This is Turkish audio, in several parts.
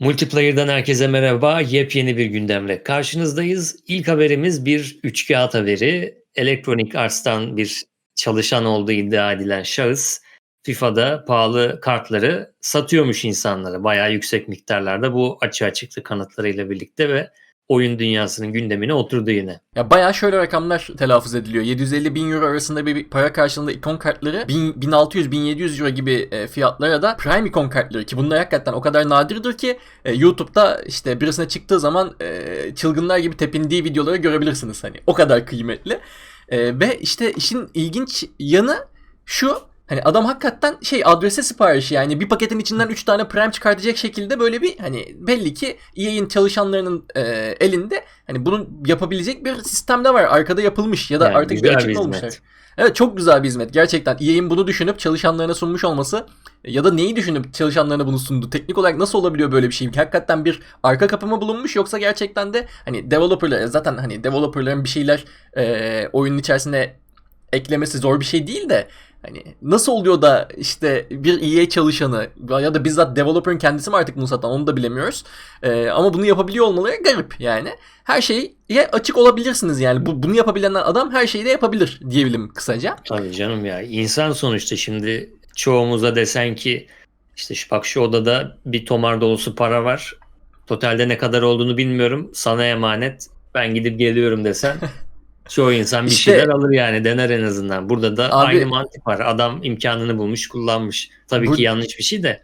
Multiplayer'dan herkese merhaba. Yepyeni bir gündemle karşınızdayız. İlk haberimiz bir üçkağıt haberi. Electronic Arts'tan bir çalışan olduğu iddia edilen şahıs FIFA'da pahalı kartları satıyormuş insanlara. Bayağı yüksek miktarlarda bu açığa çıktı kanıtlarıyla birlikte ve oyun dünyasının gündemine oturdu yine. Ya bayağı şöyle rakamlar telaffuz ediliyor. 750 bin euro arasında bir para karşılığında ikon kartları 1600-1700 euro gibi e, fiyatlara da Prime ikon kartları ki bunlar hakikaten o kadar nadirdir ki e, YouTube'da işte birisine çıktığı zaman e, çılgınlar gibi tepindiği videoları görebilirsiniz hani. O kadar kıymetli. Ve işte işin ilginç yanı şu Hani adam hakikaten şey adrese siparişi yani bir paketin içinden 3 tane prem çıkartacak şekilde böyle bir hani belli ki EA'in çalışanlarının e, elinde hani bunu yapabilecek bir sistem de var. Arkada yapılmış ya da Yani artık güzel bir hizmet. olmuşlar. Evet çok güzel bir hizmet. Gerçekten EA'in bunu düşünüp çalışanlarına sunmuş olması ya da neyi düşünüp çalışanlarına bunu sundu? Teknik olarak nasıl olabiliyor böyle bir şey? Hakikaten bir arka kapı mı bulunmuş yoksa gerçekten de hani developerlar zaten hani developerların bir şeyler e, oyunun içerisine eklemesi zor bir şey değil de hani nasıl oluyor da işte bir EA çalışanı ya da bizzat developer'ın kendisi mi artık bunu satan onu da bilemiyoruz. Ee, ama bunu yapabiliyor olmaları garip yani. Her şeye açık olabilirsiniz yani. Bu, bunu yapabilen adam her şeyi de yapabilir diyebilirim kısaca. Tabii canım ya. İnsan sonuçta şimdi çoğumuza desen ki işte şu bak şu odada bir tomar dolusu para var. Totalde ne kadar olduğunu bilmiyorum. Sana emanet. Ben gidip geliyorum desen. Çoğu insan bir İşte- şeyler alır yani dener en azından. Burada da Abi- aynı mantık var. Adam imkanını bulmuş kullanmış. Tabii Bu- ki yanlış bir şey de.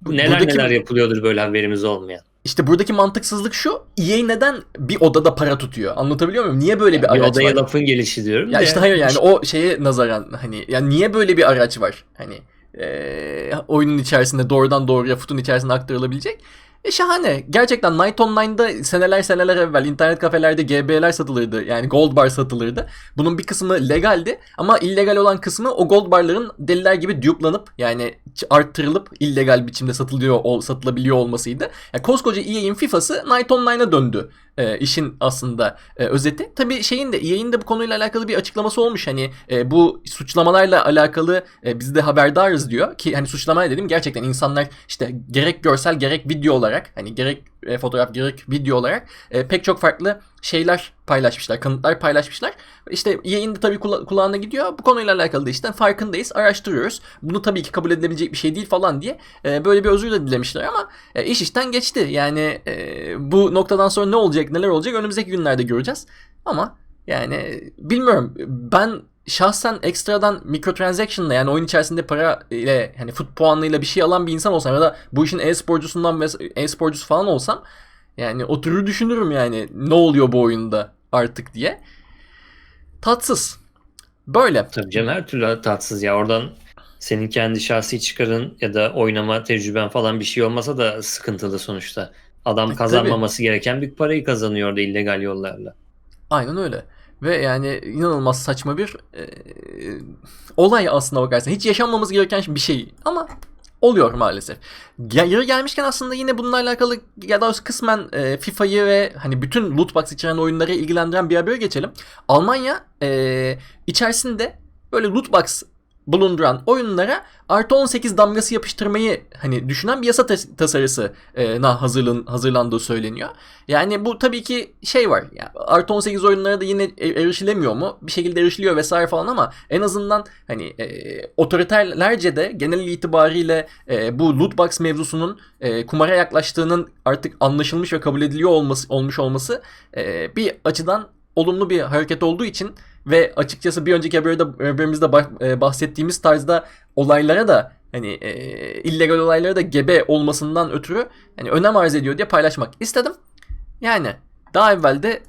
Bu neler Buradaki- neler yapılıyordur böyle haberimiz olmayan. İşte buradaki mantıksızlık şu. EA neden bir odada para tutuyor? Anlatabiliyor muyum? Niye böyle bir Bir araç odaya var? lafın gelişi diyorum. Ya da işte hayır yani o şeye nazaran hani yani niye böyle bir araç var? Hani eee, oyunun içerisinde doğrudan doğruya futun içerisine aktarılabilecek. E şahane. Gerçekten Night Online'da seneler seneler evvel internet kafelerde GB'ler satılırdı. Yani gold bar satılırdı. Bunun bir kısmı legaldi ama illegal olan kısmı o gold barların deliler gibi dupe'lanıp yani arttırılıp illegal biçimde satılıyor satılabiliyor olmasıydı. Yani koskoca EA'in FIFA'sı Night Online'a döndü. E, işin aslında e, özeti. Tabii şeyin de de bu konuyla alakalı bir açıklaması olmuş. Hani e, bu suçlamalarla alakalı e, biz de haberdarız diyor ki hani suçlama dedim gerçekten insanlar işte gerek görsel gerek video olarak hani gerek e, fotoğraf gerek video olarak e, pek çok farklı şeyler paylaşmışlar, kanıtlar paylaşmışlar. İşte EA'in de tabii kula- kulağına gidiyor. Bu konuyla alakalı da işte farkındayız, araştırıyoruz. Bunu tabii ki kabul edilebilecek bir şey değil falan diye e, böyle bir özür de dilemişler ama e, iş işten geçti. Yani e, bu noktadan sonra ne olacak, neler olacak önümüzdeki günlerde göreceğiz. Ama yani bilmiyorum. Ben şahsen ekstradan microtransaction'la yani oyun içerisinde para ile hani fut puanıyla bir şey alan bir insan olsam ya da bu işin e-sporcusundan e-sporcusu falan olsam yani oturur düşünürüm yani ne oluyor bu oyunda artık diye. Tatsız. Böyle. Tabii canım her türlü tatsız ya. Oradan senin kendi şahsi çıkarın ya da oynama tecrüben falan bir şey olmasa da sıkıntılı sonuçta. Adam E, kazanmaması gereken büyük parayı kazanıyordu illegal yollarla. Aynen öyle. Ve yani inanılmaz saçma bir e, olay aslında bakarsan. Hiç yaşanmamız gereken bir şey ama oluyor maalesef. Yeri gelmişken aslında yine bununla alakalı ya da kısmen e, FIFA'yı ve hani bütün loot box içeren oyunları ilgilendiren bir habere geçelim. Almanya e, içerisinde böyle loot box bulunduran oyunlara artı 18 damgası yapıştırmayı hani düşünen bir yasa tas- tasarısı e, na hazırlan, hazırlandığı söyleniyor. Yani bu tabii ki şey var. Yani artı 18 oyunlara da yine e- erişilemiyor mu? Bir şekilde erişiliyor vesaire falan ama en azından hani e, otoriterlerce de genel itibariyle e, bu loot box mevzusunun e, kumara yaklaştığının artık anlaşılmış ve kabul ediliyor olması olmuş olması e, bir açıdan olumlu bir hareket olduğu için ve açıkçası bir önceki haberde, haberimizde e, bahsettiğimiz tarzda olaylara da hani e, illegal olaylara da gebe olmasından ötürü hani önem arz ediyor diye paylaşmak istedim. Yani daha evvel de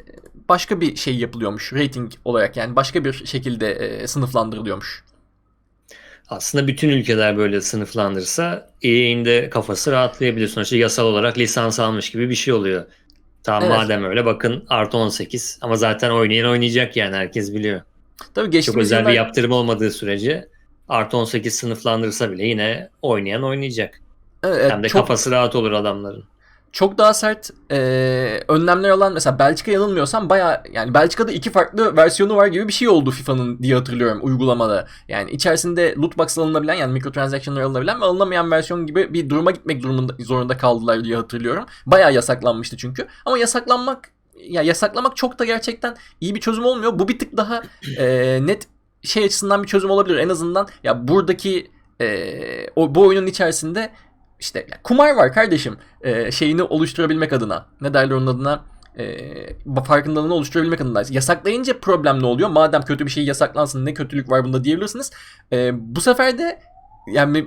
başka bir şey yapılıyormuş rating olarak yani başka bir şekilde e, sınıflandırılıyormuş. Aslında bütün ülkeler böyle sınıflandırsa EA'in de kafası rahatlayabilir. Sonuçta yasal olarak lisans almış gibi bir şey oluyor. Tamam Evet. madem öyle bakın artı 18 ama zaten oynayan oynayacak yani herkes biliyor. Tabii Çok geçtiğimiz özel bir yıllar- yaptırım olmadığı sürece artı 18 sınıflandırsa bile yine oynayan oynayacak. Evet, Hem de çok- kafası rahat olur adamların. Çok daha sert e, önlemler alan mesela Belçika yanılmıyorsam baya yani Belçika'da iki farklı versiyonu var gibi bir şey oldu FIFA'nın diye hatırlıyorum uygulamada. Yani içerisinde loot box alınabilen yani mikrotransaction'lar alınabilen ve alınamayan versiyon gibi bir duruma gitmek durumunda, zorunda kaldılar diye hatırlıyorum. Baya yasaklanmıştı çünkü. Ama yasaklanmak ya yasaklamak çok da gerçekten iyi bir çözüm olmuyor. Bu bir tık daha e, net şey açısından bir çözüm olabilir. En azından ya buradaki e, o bu oyunun içerisinde işte ya kumar var kardeşim e, şeyini oluşturabilmek adına. Ne derler onun adına? E, farkındalığını oluşturabilmek adına. Yasaklayınca problem ne oluyor? Madem kötü bir şey yasaklansın ne kötülük var bunda diyebilirsiniz. E, bu sefer de yani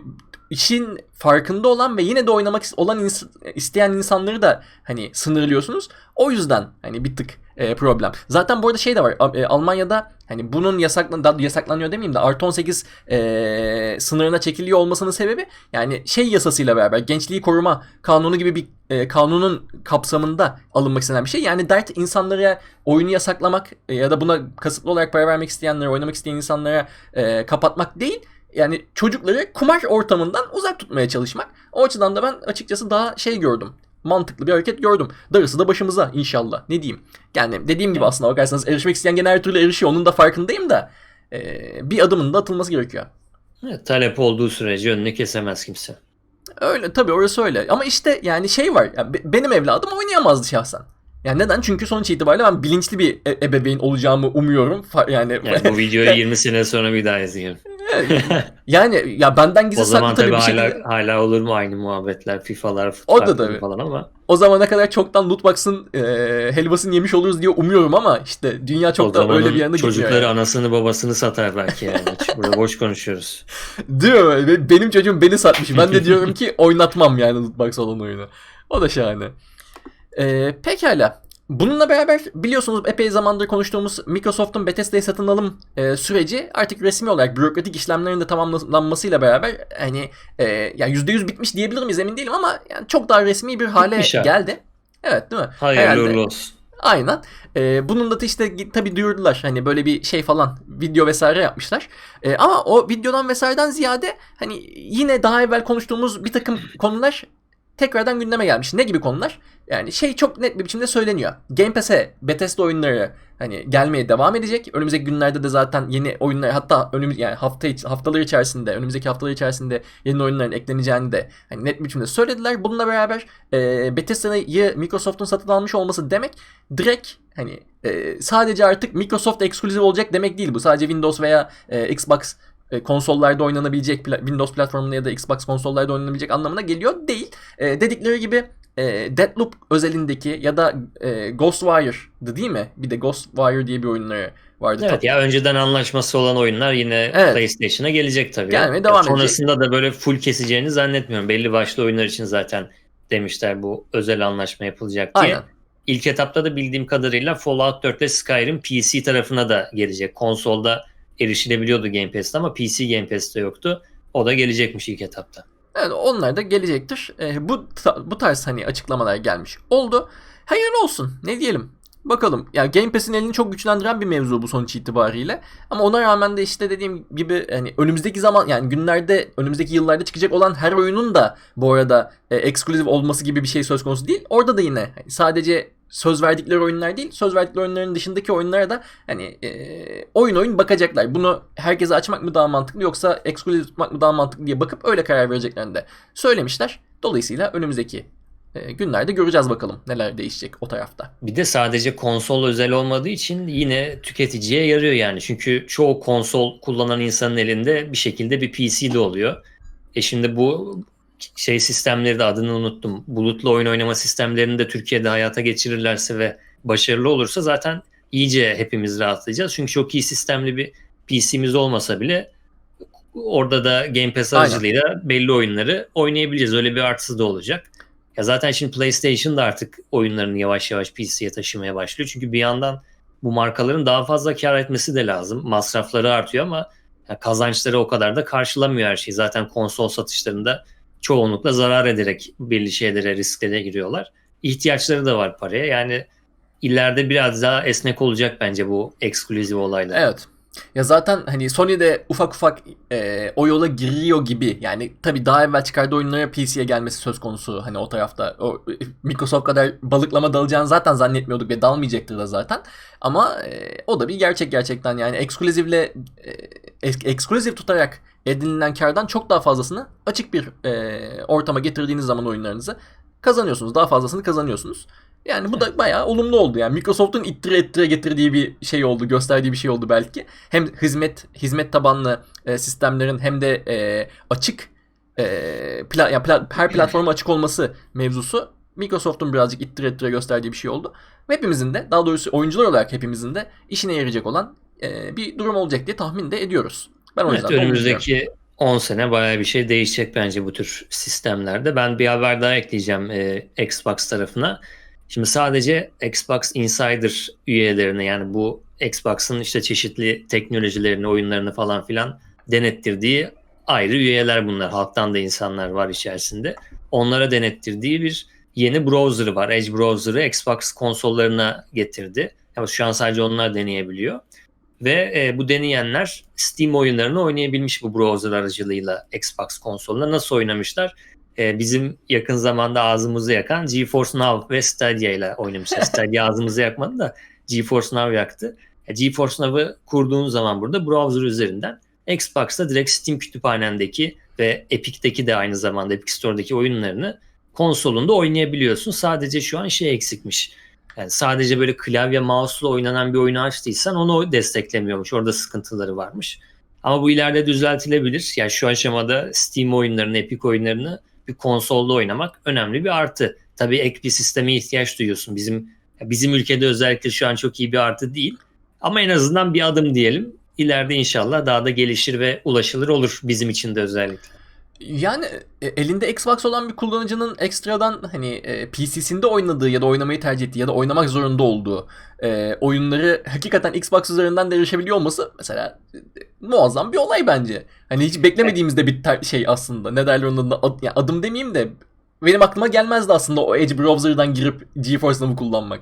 işin farkında olan ve yine de oynamak olan ins- isteyen insanları da hani sınırlıyorsunuz. O yüzden hani bir tık e, problem. Zaten bu arada şey de var. E, Almanya'da hani bunun yasaklan daha yasaklanıyor demeyeyim de artı 18 e, sınırına çekiliyor olmasının sebebi yani şey yasasıyla beraber gençliği koruma kanunu gibi bir e, kanunun kapsamında alınmak istenen bir şey. Yani dert insanlara oyunu yasaklamak e, ya da buna kasıtlı olarak para vermek isteyenlere, oynamak isteyen insanlara e, kapatmak değil yani çocukları kumar ortamından uzak tutmaya çalışmak. O açıdan da ben açıkçası daha şey gördüm. Mantıklı bir hareket gördüm. Darısı da başımıza inşallah. Ne diyeyim? Yani dediğim gibi aslında bakarsanız erişmek isteyen gene her türlü erişiyor. Onun da farkındayım da e, bir adımın da atılması gerekiyor. Evet, talep olduğu sürece önünü kesemez kimse. Öyle tabii orası öyle. Ama işte yani şey var. Yani benim evladım oynayamazdı şahsen. Yani neden? Çünkü sonuç itibariyle ben bilinçli bir e- ebeveyn olacağımı umuyorum. Yani, yani bu videoyu 20 sene sonra bir daha izleyeyim. yani ya benden gizli saklı tabii, tabii bir hala, şey. hala olur mu aynı muhabbetler, FIFA'lar, tabii. falan ama. O zamana kadar çoktan lootbox'ın e, helvasını yemiş oluruz diye umuyorum ama işte dünya çok o da öyle bir yana gitmiyor. Çocukları yani. anasını babasını satar belki yani. Burada boş konuşuyoruz. Diyor benim çocuğum beni satmış. Ben de diyorum ki oynatmam yani lootbox olan oyunu. O da şahane. E, pekala. Bununla beraber biliyorsunuz epey zamandır konuştuğumuz Microsoft'un Bethesda'yı satın alım e, süreci artık resmi olarak bürokratik işlemlerin de tamamlanmasıyla beraber hani e, yani %100 bitmiş diyebilir miyiz emin değilim ama yani çok daha resmi bir hale Bitmiş abi. geldi. Evet değil mi? Hayırlı Herhalde. olsun. Aynen. Ee, bunun da işte tabii duyurdular. Hani böyle bir şey falan video vesaire yapmışlar. Ee, ama o videodan vesaireden ziyade hani yine daha evvel konuştuğumuz bir takım konular tekrardan gündeme gelmiş. Ne gibi konular? Yani şey çok net bir biçimde söyleniyor. Game Pass'e Bethesda oyunları hani gelmeye devam edecek. Önümüzdeki günlerde de zaten yeni oyunlar hatta önümüz yani hafta haftalar içerisinde önümüzdeki haftalar içerisinde yeni oyunların ekleneceğini de hani net bir biçimde söylediler. Bununla beraber e, Bethesda'yı Microsoft'un satın almış olması demek direkt hani e, sadece artık Microsoft eksklusif olacak demek değil bu. Sadece Windows veya e, Xbox konsollarda oynanabilecek Windows platformunda ya da Xbox konsollarda oynanabilecek anlamına geliyor değil. E, dedikleri gibi e, Deathloop özelindeki ya da e, Ghostwire'dı değil mi? Bir de Ghostwire diye bir oyunları vardı. Evet ya önceden anlaşması olan oyunlar yine Evet. PlayStation'a gelecek tabii. Gelmeye devam edecek. Sonrasında da böyle full keseceğini zannetmiyorum. Belli başlı oyunlar için zaten demişler bu özel anlaşma yapılacak diye. Aynen. İlk etapta da bildiğim kadarıyla Fallout 4 ile Skyrim PC tarafına da gelecek. Konsolda erişilebiliyordu Game Pass'te ama PC Game Pass'te yoktu. O da gelecekmiş ilk etapta. Evet onlar da gelecektir. E, bu bu tarz hani açıklamalar gelmiş oldu. Hayırlı olsun. Ne diyelim? Bakalım. Yani Game Pass'in elini çok güçlendiren bir mevzu bu sonuç itibariyle. Ama ona rağmen de işte dediğim gibi hani önümüzdeki zaman yani günlerde önümüzdeki yıllarda çıkacak olan her oyunun da bu arada e, eksklusif olması gibi bir şey söz konusu değil. Orada da yine hani sadece söz verdikleri oyunlar değil, söz verdikleri oyunların dışındaki oyunlara da hani e, oyun oyun bakacaklar. Bunu herkese açmak mı daha mantıklı yoksa eksklusif tutmak mı daha mantıklı diye bakıp öyle karar vereceklerini de söylemişler. Dolayısıyla önümüzdeki e, günlerde göreceğiz bakalım neler değişecek o tarafta. Bir de sadece konsol özel olmadığı için yine tüketiciye yarıyor yani. Çünkü çoğu konsol kullanan insanın elinde bir şekilde bir PC de oluyor. E şimdi bu şey sistemleri de adını unuttum. Bulutlu oyun oynama sistemlerini de Türkiye'de hayata geçirirlerse ve başarılı olursa zaten iyice hepimiz rahatlayacağız. Çünkü çok iyi sistemli bir PC'miz olmasa bile orada da Game Pass aracılığıyla belli oyunları oynayabileceğiz. Öyle bir artısı da olacak. Ya zaten şimdi PlayStation da artık oyunlarını yavaş yavaş PC'ye taşımaya başlıyor. Çünkü bir yandan bu markaların daha fazla kar etmesi de lazım. Masrafları artıyor ama kazançları o kadar da karşılamıyor her şeyi. Zaten konsol satışlarında çoğunlukla zarar ederek belli şeylere risklere giriyorlar. İhtiyaçları da var paraya. Yani ileride biraz daha esnek olacak bence bu ekskluzif olaylar. Evet. Ya zaten hani Sony de ufak ufak e, o yola giriyor gibi. Yani tabii daha evvel çıkardığı oyunlara PC'ye gelmesi söz konusu. Hani o tarafta o Microsoft kadar balıklama dalacağını zaten zannetmiyorduk ve dalmayacaktır da zaten. Ama e, o da bir gerçek gerçekten yani ekskluzivle e, tutarak edinilen kardan çok daha fazlasını açık bir e, ortama getirdiğiniz zaman oyunlarınızı kazanıyorsunuz. Daha fazlasını kazanıyorsunuz. Yani bu da bayağı olumlu oldu. Yani Microsoft'un ittire ittire getirdiği bir şey oldu, gösterdiği bir şey oldu belki. Hem hizmet hizmet tabanlı e, sistemlerin hem de e, açık e, pla, yani pla, her platforma açık olması mevzusu Microsoft'un birazcık ittire ittire gösterdiği bir şey oldu. Hepimizin de daha doğrusu oyuncular olarak hepimizin de işine yarayacak olan e, bir durum olacak diye tahmin de ediyoruz. Ben o Evet, yüzden önümüzdeki 10 sene bayağı bir şey değişecek bence bu tür sistemlerde. Ben bir haber daha ekleyeceğim e, Xbox tarafına. Şimdi sadece Xbox Insider üyelerine yani bu Xbox'ın işte çeşitli teknolojilerini, oyunlarını falan filan denettirdiği ayrı üyeler bunlar. Halktan da insanlar var içerisinde. Onlara denettirdiği bir yeni browser'ı var. Edge browser'ı Xbox konsollarına getirdi. Ama şu an sadece onlar deneyebiliyor. Ve e, bu deneyenler Steam oyunlarını oynayabilmiş bu browser aracılığıyla Xbox konsolunda. Nasıl oynamışlar? E, bizim yakın zamanda ağzımızı yakan GeForce Now ve Stadia ile oynamışlar. Stadia ağzımızı yakmadı da GeForce Now yaktı. E, GeForce Now'ı kurduğun zaman burada browser üzerinden Xbox'ta direkt Steam kütüphanendeki ve Epic'teki de aynı zamanda Epic Store'daki oyunlarını konsolunda oynayabiliyorsun. Sadece şu an şey eksikmiş. Yani sadece böyle klavye mouse'la oynanan bir oyunu açtıysan onu desteklemiyormuş. Orada sıkıntıları varmış. Ama bu ileride düzeltilebilir. Yani şu aşamada Steam oyunlarını, Epic oyunlarını bir konsolda oynamak önemli bir artı. Tabii ek bir sisteme ihtiyaç duyuyorsun. Bizim bizim ülkede özellikle şu an çok iyi bir artı değil. Ama en azından bir adım diyelim. İleride inşallah daha da gelişir ve ulaşılır olur bizim için de özellikle. Yani e, elinde Xbox olan bir kullanıcının ekstradan hani e, PC'sinde oynadığı ya da oynamayı tercih ettiği ya da oynamak zorunda olduğu e, oyunları hakikaten Xbox üzerinden de erişebiliyor olması mesela e, muazzam bir olay bence. Hani hiç beklemediğimizde bir şey aslında. Ne derler onun adına ad- yani adım demeyeyim de benim aklıma gelmezdi aslında o Edge browser'dan girip GeForce Now'ı kullanmak.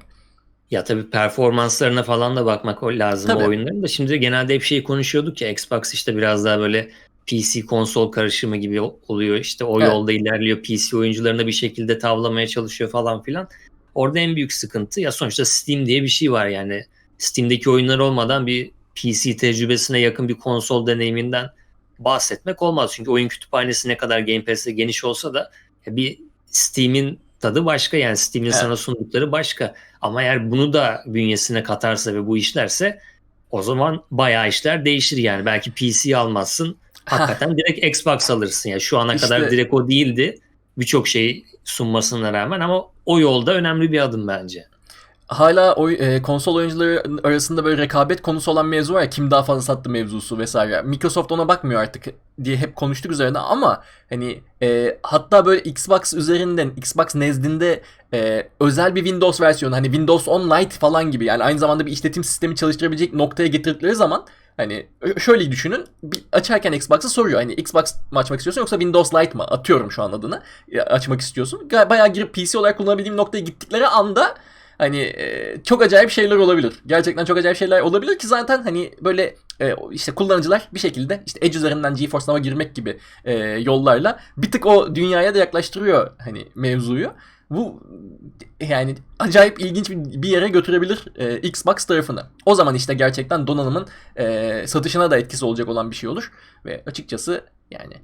Ya tabii performanslarına falan da bakmak lazım Tabii. o oyunların da. Şimdi genelde hep şeyi konuşuyorduk ya Xbox işte biraz daha böyle PC konsol karışımı gibi oluyor. İşte o Evet. yolda ilerliyor. PC oyuncularını bir şekilde tavlamaya çalışıyor falan filan. Orada en büyük sıkıntı ya sonuçta Steam diye bir şey var yani. Steam'deki oyunlar olmadan bir PC tecrübesine yakın bir konsol deneyiminden bahsetmek olmaz. Çünkü oyun kütüphanesi ne kadar Game Pass'te geniş olsa da bir Steam'in tadı başka yani Steam'in Evet. sana sundukları başka. Ama eğer bunu da bünyesine katarsa ve bu işlerse o zaman bayağı işler değişir yani. Belki PC almazsın. Hakikaten direkt Xbox alırsın. Yani şu ana İşte- kadar direkt o değildi. Birçok şey sunmasına rağmen ama o yolda önemli bir adım bence. Hala oy, e, konsol oyuncuları arasında böyle rekabet konusu olan mevzu var ya kim daha fazla sattı mevzusu vesaire. Microsoft ona bakmıyor artık diye hep konuştuk üzerine ama hani e, hatta böyle Xbox üzerinden Xbox nezdinde e, özel bir Windows versiyonu hani Windows 10 Lite falan gibi yani aynı zamanda bir işletim sistemi çalıştırabilecek noktaya getirdikleri zaman Hani şöyle düşünün. Bir açarken Xbox'ı soruyor. Hani Xbox mı açmak istiyorsun yoksa Windows Lite mı? Atıyorum şu an adını. Açmak istiyorsun. Bayağı girip PC olarak kullanabildiğim noktaya gittikleri anda hani e, çok acayip şeyler olabilir. Gerçekten çok acayip şeyler olabilir ki zaten hani böyle e, işte kullanıcılar bir şekilde işte Edge üzerinden GeForce Now'a girmek gibi e, yollarla bir tık o dünyaya da yaklaştırıyor hani mevzuyu. Bu yani acayip ilginç bir yere götürebilir e, Xbox tarafını. O zaman işte gerçekten donanımın e, satışına da etkisi olacak olan bir şey olur. Ve açıkçası yani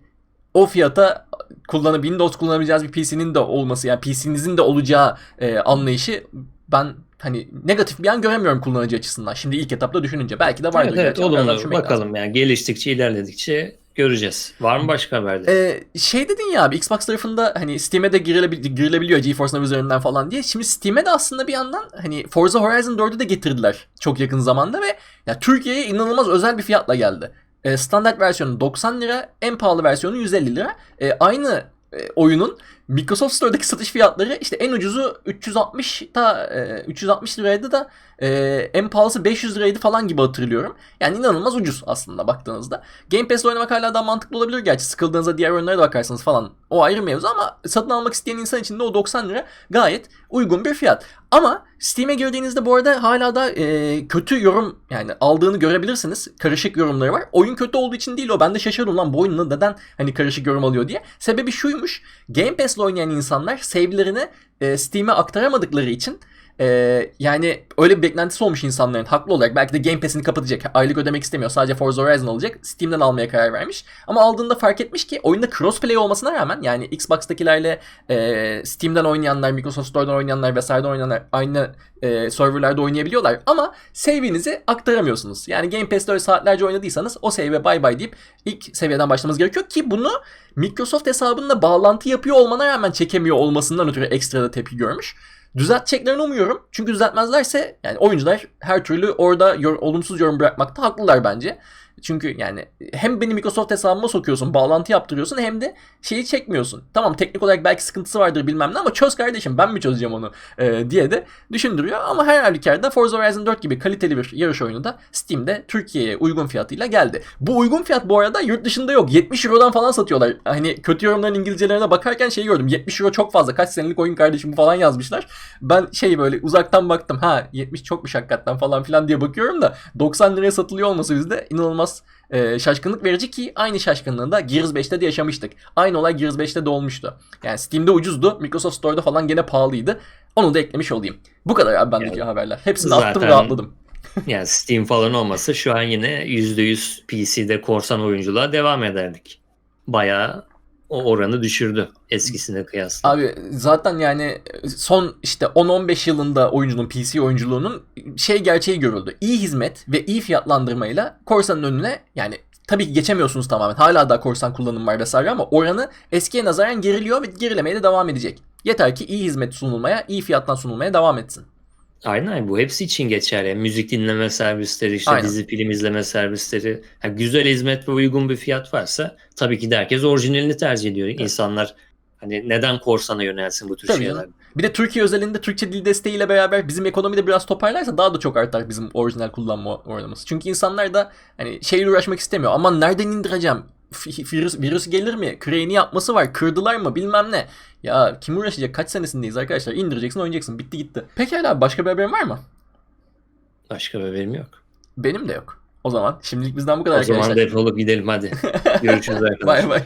o fiyata kullanıp Windows kullanabileceğiniz bir PC'nin de olması yani PC'nizin de olacağı e, anlayışı ben hani negatif bir an göremiyorum kullanıcı açısından. Şimdi ilk etapta düşününce belki de vardır. Evet, evet olumlu düşünmek lazım. bakalım yani geliştikçe ilerledikçe göreceğiz. Var mı başka haberler? Ee, şey dedin ya abi Xbox tarafında hani Steam'e de girilebil- girilebiliyor GeForce Now üzerinden falan diye. Şimdi Steam'e de aslında bir yandan hani Forza Horizon 4'ü de getirdiler çok yakın zamanda ve ya Türkiye'ye inanılmaz özel bir fiyatla geldi. Ee, standart versiyonu 90 lira, en pahalı versiyonu 150 lira. Ee, aynı e, oyunun Microsoft Store'daki satış fiyatları işte en ucuzu 360 da e, 360 liraydı da e, en pahalısı 500 liraydı falan gibi hatırlıyorum. Yani inanılmaz ucuz aslında baktığınızda. Game Pass'le oynamak hala daha mantıklı olabilir gerçi. Sıkıldığınızda diğer oyunlara da bakarsınız falan. O ayrı mevzu ama satın almak isteyen insan için de o 90 lira gayet uygun bir fiyat. Ama Steam'e girdiğinizde bu arada hala da e, kötü yorum yani aldığını görebilirsiniz. Karışık yorumları var. Oyun kötü olduğu için değil o. Ben de şaşırdım lan bu oyunu neden hani karışık yorum alıyor diye. Sebebi şuymuş. Game Pass'le oynayan insanlar save'lerini e, Steam'e aktaramadıkları için e, yani öyle bir beklentisi olmuş insanların haklı olarak. Belki de Game Pass'ini kapatacak. Aylık ödemek istemiyor. Sadece Forza Horizon alacak. Steam'den almaya karar vermiş. Ama aldığında fark etmiş ki oyunda crossplay olmasına rağmen yani Xbox'takilerle e, Steam'den oynayanlar, Microsoft Store'dan oynayanlar vesaireden oynayanlar aynı e, serverlarda oynayabiliyorlar. Ama save'inizi aktaramıyorsunuz. Yani Game Pass'te öyle saatlerce oynadıysanız o save'e bay bay deyip ilk seviyeden başlamanız gerekiyor ki bunu Microsoft hesabınla bağlantı yapıyor olmana rağmen çekemiyor olmasından ötürü ekstra da tepki görmüş. Düzelteceklerini umuyorum. Çünkü düzeltmezlerse yani oyuncular her türlü orada yor- olumsuz yorum bırakmakta haklılar bence. Çünkü yani hem beni Microsoft hesabıma sokuyorsun, bağlantı yaptırıyorsun hem de şeyi çekmiyorsun. Tamam teknik olarak belki sıkıntısı vardır bilmem ne ama çöz kardeşim ben mi çözeceğim onu e, diye de düşündürüyor. Ama her halükarda Forza Horizon 4 gibi kaliteli bir yarış oyunu da Steam'de Türkiye'ye uygun fiyatıyla geldi. Bu uygun fiyat bu arada yurt dışında yok. 70 Euro'dan falan satıyorlar. Hani kötü yorumların İngilizcelerine bakarken şeyi gördüm. 70 Euro çok fazla. Kaç senelik oyun kardeşim bu falan yazmışlar. Ben şey böyle uzaktan baktım. Ha 70 çokmuş hakikaten falan filan diye bakıyorum da 90 liraya satılıyor olması bizde inanılmaz e, şaşkınlık verici ki aynı şaşkınlığı da Gears 5'te de yaşamıştık. Aynı olay Gears 5'te de olmuştu. Yani Steam'de ucuzdu. Microsoft Store'da falan gene pahalıydı. Onu da eklemiş olayım. Bu kadar abi bendeki Yani haberler. Hepsini zaten- attım rahatladım. Yani Steam falan olmasa şu an yine %100 PC'de korsan oyunculuğa devam ederdik. Bayağı o oranı düşürdü eskisine kıyasla. Abi zaten yani son işte 10-15 yılında oyuncunun PC oyunculuğunun şey gerçeği görüldü. İyi hizmet ve iyi fiyatlandırmayla korsanın önüne yani tabii ki geçemiyorsunuz tamamen. Hala da korsan kullanım var vesaire ama oranı eskiye nazaran geriliyor ve gerilemeye de devam edecek. Yeter ki iyi hizmet sunulmaya, iyi fiyattan sunulmaya devam etsin. Aynen bu hepsi için geçerli. Müzik dinleme servisleri, işte Aynen. dizi film izleme servisleri. Ha, güzel hizmet ve uygun bir fiyat varsa tabii ki de herkes orijinalini tercih ediyor. İnsanlar hani neden korsana yönelsin bu tür Tabii şeyler? canım. Bir de Türkiye özelinde Türkçe dil desteğiyle beraber bizim ekonomide biraz toparlarsa daha da çok artar bizim orijinal kullanma oranımız. Çünkü insanlar da hani şeyle uğraşmak istemiyor. Aman nereden indireceğim? Virüs, virüs gelir mi? Crane'i yapması var. Kırdılar mı? Bilmem ne. Ya kim uğraşacak? Kaç senesindeyiz arkadaşlar? İndireceksin oynayacaksın. Bitti gitti. Pekala abi başka bir haberin var mı? Başka bir haberim yok. Benim de yok. O zaman şimdilik bizden bu kadar O arkadaşlar. zaman defolup gidelim hadi. Görüşürüz arkadaşlar. Bay bay.